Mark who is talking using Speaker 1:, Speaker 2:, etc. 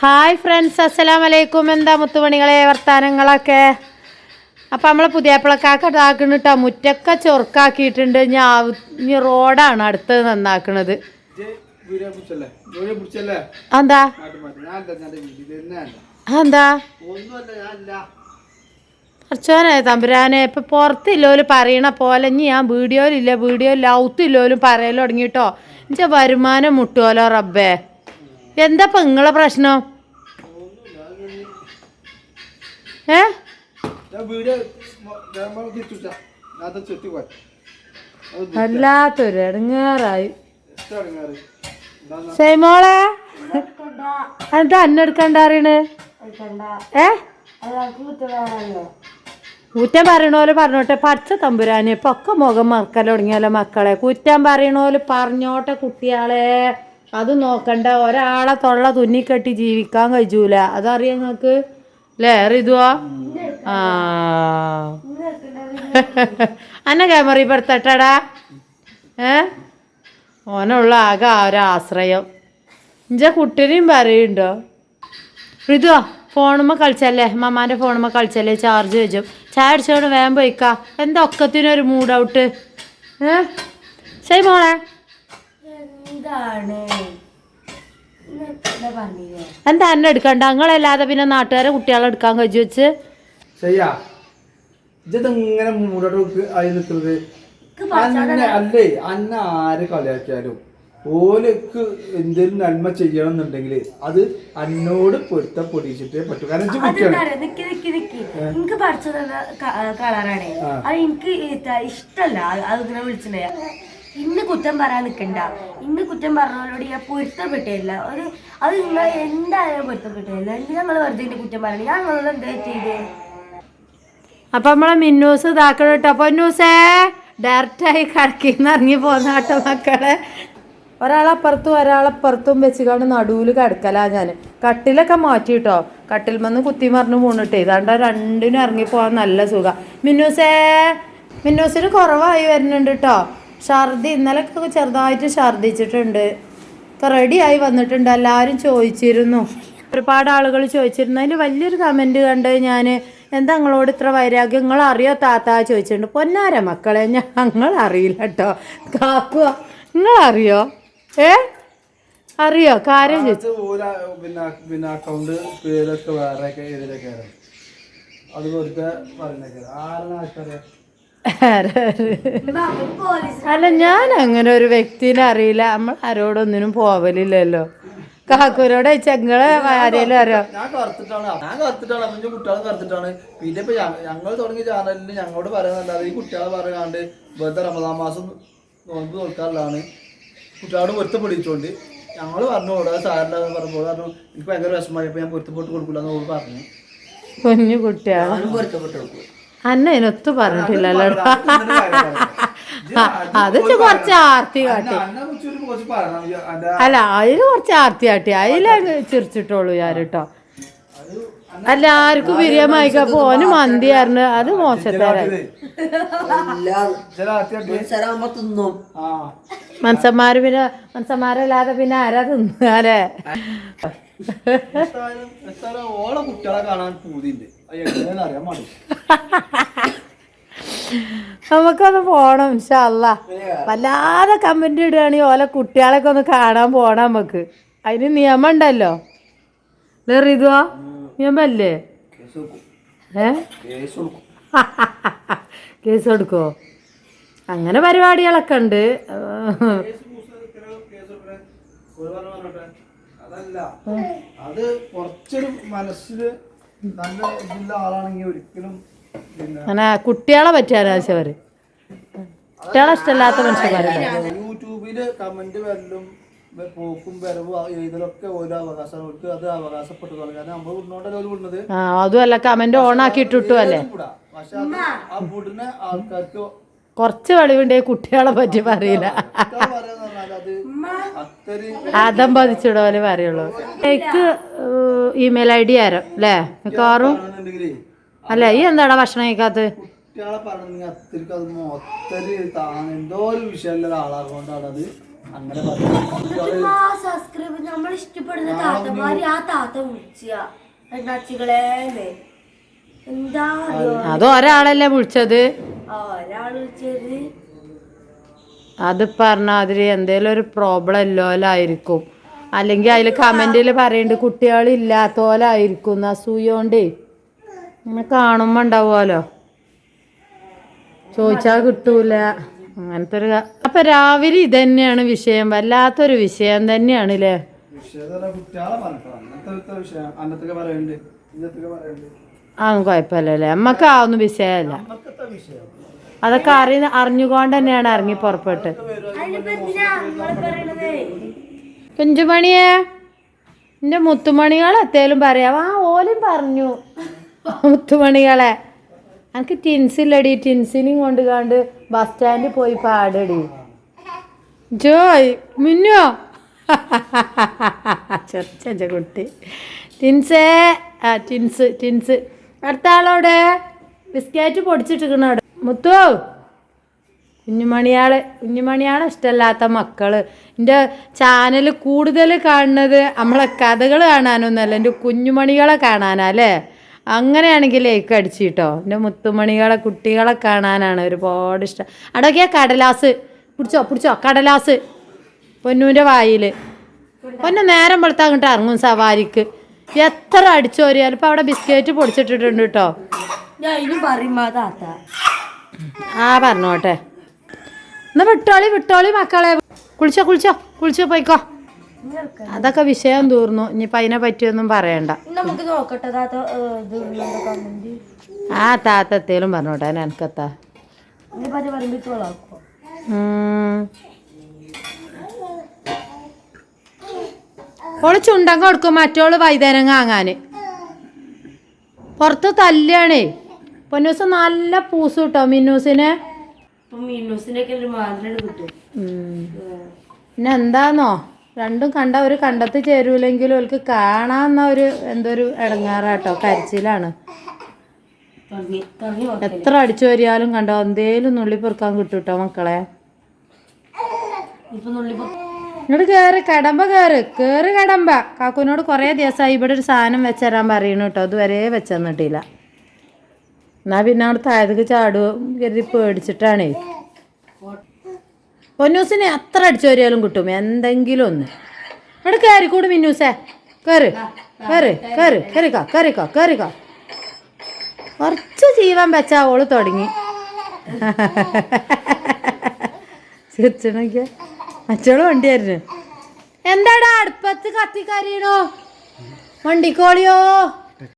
Speaker 1: Hi friends അസ്സലാം വലൈക്കും എന്താ മുത്തുമണികളെ വർത്താനങ്ങളൊക്കെ? അപ്പം നമ്മളെ പുതിയപ്പിളക്കാക്ക ഇതാക്കണ കേട്ടോ മുറ്റൊക്കെ ചൊറുക്കാക്കിയിട്ടുണ്ട്. ഞാൻ ഇനി റോഡാണ് അടുത്ത് നന്നാക്കണത്.
Speaker 2: വീഡിയോ വീഡിയോ
Speaker 1: എന്താ?
Speaker 2: വീഡിയോ
Speaker 1: എന്താ? കുറച്ചോനെ തമ്പുരാനെ ഇപ്പം പുറത്തില്ലോലും പറയണ പോലെ ഇനി ഞാൻ വീഡിയോയിലില്ല വീഡിയോയിൽ ഔത്തില്ലോലും പറയലും തുടങ്ങിട്ടോ. എന്നുവെച്ചാ വരുമാനം മുട്ടുമല്ലോ റബ്ബേ. എന്താ ഇപ്പം നിങ്ങളെ പ്രശ്നം? ഏ? വല്ലാത്തൊരു ഇടങ്ങേറായി സൈമോളെ? എന്താ അന്നെടുക്കണ്ട അറിയണ് ഏ? കുറ്റം പറയണോൽ പറഞ്ഞോട്ടെ. പച്ച തമ്പുരാനെ പൊക്കെ മുഖം മറക്കൽ തുടങ്ങിയാലോ മക്കളെ. കുറ്റം പറയണോൽ പറഞ്ഞോട്ടെ കുട്ടികളെ അത് നോക്കണ്ട. ഒരാളെ തൊള്ള തുന്നിക്കെട്ടി ജീവിക്കാൻ കഴിയൂല. അതറിയാം നിങ്ങക്ക് അല്ലേ ഇതുവാ ആ. അന്നെ ക്യാമറ പെടുത്തട്ടടാ. ഏ? ഓനുള്ള ആകെ ആ ഒരു ആശ്രയം. ഇഞ്ച കുട്ടീനെയും പറയുണ്ടോ? ഋതുവാ ഫോണുമ്മ കളിച്ചല്ലേ? മമ്മാന്റെ ഫോണുമ്മ കളിച്ചല്ലേ? ചാർജ് വെച്ചു ചായ അടിച്ചോണ്ട് വേഗം പോയിക്കാ. എന്താ ഒക്കത്തിനും ഒരു മൂഡ് ഔട്ട് ഏ? ശരി മോളെ.
Speaker 3: പറഞ്ഞില്ലേ?
Speaker 1: എന്താ എന്നെ എടുക്കണ്ട? നിങ്ങളല്ലാതെ പിന്നെ നാട്ടുകാരെ കുട്ടികളെ എടുക്കാൻ കഴിച്ചു വെച്ച്
Speaker 2: ചെയ്യാ ഇങ്ങനെ മൂടോട്ട് ആയി നിൽക്കുന്നത് അല്ലേ അന്ന ആര് കളിയാക്കിയാലും ഓലക്ക് എന്തെങ്കിലും നന്മ ചെയ്യണം എന്നുണ്ടെങ്കിൽ അത് അന്നോട് പൊരുത്തപ്പൊടിച്ചിട്ടേ പറ്റൂ. കാരണം ഇജ്ജ് കുട്ടിയാണ്.
Speaker 3: നിക്ക് നിക്ക് നിക്ക്. എനിക്ക് പഠിച്ചത് കളറാണ്. അത് എനിക്ക് ഇഷ്ടല്ല. അത് അത് ഇങ്ങനെ വിളിച്ചില്ലേ? ഇന്ന് കുറ്റം പറയാൻ നിൽക്കണ്ട ഇന്ന് കുറ്റം പറഞ്ഞവരോട് ഞാൻ പൊരുത്തപ്പെട്ടില്ല ഒരു അത് നിങ്ങൾ എന്തായാലും പൊരുത്തപ്പെട്ടില്ല എന്തിനാ നിങ്ങൾ വെറുതെ കുറ്റം പറയണം? ഞാൻ നിങ്ങളോട് എന്താ ചെയ്ത്?
Speaker 1: അപ്പം നമ്മളെ മിന്നൂസ് ഇതാക്കണം കേട്ടോ. പൊന്നൂസേ ഡയറക്റ്റായി കടക്കിന്ന് ഇറങ്ങി പോകുന്ന കേട്ടോ മക്കളെ. ഒരാളപ്പുറത്തും ഒരാളപ്പുറത്തും വെച്ചുകൊണ്ട് നടുവിൽ കിടക്കലാ ഞാൻ കട്ടിലൊക്കെ മാറ്റി കേട്ടോ. കട്ടിൽ വന്ന് കുത്തി മറിഞ്ഞ് പോണിട്ടേ ഇതാണ്ട് രണ്ടിനും ഇറങ്ങി പോകാൻ നല്ല സുഖം. മിന്നൂസേ മിന്നൂസിന് കുറവായി വരുന്നുണ്ട് കേട്ടോ. ഛർദി ഇന്നലെയൊക്കെ ചെറുതായിട്ട് ഛർദിച്ചിട്ടുണ്ട്. ഇപ്പം റെഡിയായി വന്നിട്ടുണ്ട്. എല്ലാവരും ചോദിച്ചിരുന്നു. ഒരുപാട് ആളുകൾ ചോദിച്ചിരുന്നു. അതിൽ വലിയൊരു കമന്റ് കണ്ട് ഞാൻ എന്താ നിങ്ങളോട് ഇത്ര വൈരാഗ്യം? നിങ്ങൾ അറിയോ? താത്ത ചോദിച്ചിട്ടുണ്ട്. പൊന്നാര മക്കളെ? ഞങ്ങൾ അറിയില്ല കേട്ടോ കാക്കുക നിങ്ങൾ അറിയോ? ഏ? അറിയോ? കാര്യം ചോദിച്ചു അല്ല ഞാൻ അങ്ങനെ ഒരു വ്യക്തിനെ അറിയില്ല. നമ്മൾ ആരോടൊന്നിനും പോവലില്ലല്ലോ. കാക്കൂരോടെ ചെങ്ങളെ ആരെയും അറിയോ?
Speaker 2: ഞാൻ കറുത്തിട്ടാണ്. ഞാൻ കറുത്തിട്ടാണ്. അപ്പൊ ഇന്റെ കുട്ടികളെ കറുത്തിട്ടാണ്. പിന്നെ ഇപ്പൊ ഞ- ഞങ്ങൾ തുടങ്ങിയ ചാനലിൽ ഞങ്ങളോട് പറയുന്നല്ലാതെ ഈ കുട്ടികളെ പറയാണ്ട് വെറുതെ റമദാൻ മാസം നോമ്പ് കുട്ടികളോട് പൊരുത്തപ്പെടിച്ചോണ്ട് ഞങ്ങൾ പറഞ്ഞു ഓടാ പറഞ്ഞപ്പോൾ പറഞ്ഞു എനിക്ക് ഭയങ്കര വിഷമമായി. ഞാൻ പൊരുത്തപ്പെട്ട് കൊടുക്കില്ല എന്ന് പറഞ്ഞു.
Speaker 1: കുഞ്ഞു കുട്ടിയാണ്
Speaker 2: പൊരുത്തപ്പെട്ട് കൊടുക്കും.
Speaker 1: അന്ന അതിനൊത്തു പറഞ്ഞിട്ടില്ലല്ലോ. അത് കുറച്ച് ആർത്തി കാട്ടി.
Speaker 2: അന്നെ കുറിച്ച് കുറച്ച് പറയണം.
Speaker 1: അല്ല അതിന് കുറച്ച് ആർത്തി കാട്ടി. അതിലെ ചിരിച്ചിട്ടുള്ളൂ ഞാൻ കേട്ടോ അല്ല ആർക്കും ബിരിയാണിക്കപ്പോ ഓന് മന്തി ആയിരുന്നു അത് മോശത്തരായി മനസ്സന്മാര് പിന്നെ മനുഷ്യന്മാരല്ലാതെ പിന്നെ ആരാ തിന്നാലേ
Speaker 2: ഓളെ കുട്ടികളെ കാണാൻ പൂതിണ്ട് അറിയാൻ പാടില്ല.
Speaker 1: നമുക്കൊന്ന് പോണം ഇൻഷല്ല വല്ലാതെ കമന്റ് ഇടുകയാണെങ്കിൽ ഓലെ കുട്ടികളൊക്കെ ഒന്ന് കാണാൻ പോണം നമുക്ക്. അതിന് നിയമം ഉണ്ടല്ലോ ഇതുവാ നിയമല്ലേ? ഏ?
Speaker 2: കേസ് കൊടുക്കോ
Speaker 1: അങ്ങനെ പരിപാടികളൊക്കെ ഉണ്ട്.
Speaker 2: അതല്ല അത് കുറച്ചൊരു മനസ്സിൽ നല്ല ഇതിലുള്ള ആളാണെങ്കിൽ ഒരിക്കലും പിന്നെ
Speaker 1: അങ്ങനെ കുട്ടികളെ പറ്റിയാണ് ആവശ്യം കുട്ടികളെ ഇഷ്ടമില്ലാത്ത മനുഷ്യന്മാരുണ്ട്
Speaker 2: യൂട്യൂബിൽ കമന്റ് വരലും വ- പോക്കും വരവും ആ എഴുതലൊക്കെ ഓരോ അവകാശം അവർക്ക് അത് അവകാശപ്പെട്ടു കാരണം നമ്മൾ വിടുന്നോണ്ടല്ലോ ഒരു വിടുന്നത്
Speaker 1: ആ അതുമല്ല കമന്റ് ഓൺ ആക്കി ഇട്ടിട്ടു അല്ലേ?
Speaker 2: പക്ഷെ അത് ആ വിടുന്ന ആൾക്കാർക്ക്
Speaker 1: കുറച്ച് വെളിവുണ്ടെങ്കിൽ കുട്ടികളെ പറ്റി പറയില്ല.
Speaker 2: അത്
Speaker 1: പതിച്ചിട പോലെ പറയുള്ളൂ. എനിക്ക് ഇമെയിൽ ഐ ഡി ആരോ അല്ലേ? മിക്കവാറും അല്ല ഈ എന്താടാ ഭക്ഷണം കഴിക്കാത്ത
Speaker 2: കുട്ടികളെ പറഞ്ഞെങ്കിൽ അത്രയ്ക്ക് അത് മൊത്തര് താൻ എന്തോ ഒരു വിഷയമുള്ള ഒരാളാകൊണ്ടാണ് അത് അങ്ങനെ പറഞ്ഞു
Speaker 3: സബ്സ്ക്രൈബ് നമ്മൾ ഇഷ്ടപ്പെടുന്ന താത്തമാര് ആ താത്ത വിളിച്ച. രണ്ടാച്ചികളെ എന്താ അറിയോ
Speaker 1: ഒരാളല്ലേ വിളിച്ചത്? അത് പറഞ്ഞ അതിൽ എന്തേലും ഒരു പ്രോബ്ലം ഇല്ലോലായിരിക്കും അല്ലെങ്കിൽ അതിൽ കമന്റിൽ പറയുന്നുണ്ട് കുട്ടികളില്ലാത്തോലായിരിക്കും അസൂയോണ്ടേ. അങ്ങനെ കാണുമ്പോ ഉണ്ടാവുമല്ലോ. ചോദിച്ചാൽ കിട്ടൂല. അങ്ങനത്തെ ഒരു അപ്പൊ രാവിലെ ഇതന്നെയാണ് വിഷയം. വല്ലാത്തൊരു വിഷയം തന്നെയാണ് അല്ലേ
Speaker 2: വിഷയം കുട്ടികളെ പറഞ്ഞിട്ടോ അങ്ങനത്തെ വിഷയം. അന്നത്തൊക്കെ പറയുന്നുണ്ട് ഇന്നത്തൊക്കെ പറയുന്നുണ്ട്
Speaker 1: ആ കുഴപ്പമില്ലല്ലേ? നമ്മക്ക് ആവുന്ന വിഷയമല്ല. അതൊക്കെ അറി അറിഞ്ഞുകൊണ്ട് തന്നെയാണ് ഇറങ്ങി പുറപ്പെട്ട്. കുഞ്ചുമണിയെ എന്റെ മുത്തുമണികളെ എത്തേലും പറയാം. ആ ഓലും പറഞ്ഞു. മുത്തുമണികളെ. എനിക്ക് ടിൻസില്ലടി ടിൻസിനെയും കൊണ്ട് കണ്ട് ബസ് സ്റ്റാൻഡിൽ പോയി പാടടി. ജോയ് മിന്നോ? ചെറിയ കുട്ടി. ടിൻസേ ആ ടിൻസ് ടിൻസ് അടുത്ത ആളവിടെ ബിസ്ക്കറ്റ് അവിടെ മുത്തു കുഞ്ഞുമണിയാൾ കുഞ്ഞുമണിയാണ് ഇഷ്ടമല്ലാത്ത മക്കൾ. എന്റെ ചാനൽ കൂടുതൽ കാണുന്നത് നമ്മളെ കഥകൾ കാണാനൊന്നുമല്ല എന്റെ കുഞ്ഞുമണികളെ കാണാനാ അല്ലേ അങ്ങനെയാണെങ്കിൽ ലേക്ക് അടിച്ചു കിട്ടോ എന്റെ മുത്തുമണികളെ കുട്ടികളെ കാണാനാണ് ഒരുപാട് ഇഷ്ടം. അടക്കിയ കടലാസ്. പിടിച്ചോ പിടിച്ചോ കടലാസ്. പൊന്നൂന്റെ വായിൽ. പൊന്നു നേരം വെളുത്താ അങ്ങോട്ട് ഇറങ്ങും സവാരിക്ക്. എത്ര അടിച്ചോരിയാലും ഇപ്പം അവിടെ ബിസ്ക്കറ്റ് പൊടിച്ചിട്ടിട്ടുണ്ട് കേട്ടോ.
Speaker 3: ആ
Speaker 1: പറഞ്ഞോട്ടെ. എന്നാ വിട്ടോളി വിട്ടോളി മക്കളെ. കുളിച്ചോ കുളിച്ചോ കുളിച്ചോ പോയിക്കോ. അതൊക്കെ വിഷയം തീർന്നു. ഇനിയിപ്പോൾ അതിനെ പറ്റിയൊന്നും പറയണ്ട.
Speaker 3: ആ താത്ത
Speaker 1: എത്തേലും പറഞ്ഞോട്ടെ എനിക്കെത്താ
Speaker 3: എന്നെ പറ്റി പറയുമ്പോഴേക്കോളാക്കോ
Speaker 1: ഓൾ ചുണ്ടങ്ങ കൊടുക്കും മറ്റോൾ വൈകുന്നേരം വാങ്ങാൻ പുറത്ത് തല്ലുകയാണേ. പൊന്നൂസ് നല്ല പൂസ് കിട്ടോ മിന്നൂസിന്. പിന്നെ എന്താന്നോ? രണ്ടും കണ്ട ഒരു കണ്ടത്ത് ചേരൂലെങ്കിലും ഓൾക്ക് കാണാന്ന ഒരു എന്തൊരു ഇടങ്ങാറാട്ടോ കരച്ചിലാണ്. എത്ര അടിച്ചു വരിയാലും കണ്ടോ എന്തേലും നുള്ളി പെറുക്കാൻ കിട്ടൂട്ടോ മക്കളെ.
Speaker 3: ഇപ്പൊ നുള്ളിപ്പോ
Speaker 1: ഇങ്ങോട്ട് കയറി കടമ്പ കയറ് കയറി കടമ്പ. കാക്കുവിനോട് കുറേ ദിവസമായി ഇവിടെ ഒരു സാധനം വെച്ചരാൻ പറയണു കേട്ടോ ഇതുവരെ വെച്ചെന്നിട്ടില്ല എന്നാൽ പിന്നെ അവിടെ താഴത്തേക്ക് ചാടുക കരുതി പേടിച്ചിട്ടാണേ. പൊന്നൂസിനെ എത്ര അടിച്ചു വരിയാലും കിട്ടും. എന്തെങ്കിലും ഒന്ന്. ഇവിടെ കയറിക്കൂട് മിന്നൂസേ. കയറ് കയറ് കയറ് കയറിക്കാ കയറിക്കാ കയറിക്കാ കുറച്ച് ജീവൻ വെച്ചാ ഓൾ തുടങ്ങി. ചിരിച്ചണൊക്കെ അച്ചോൾ വണ്ടിയായിരുന്നു. എന്താടാ അടുപ്പത്ത് കത്തിക്കരിയണോ വണ്ടിക്കോളിയോ?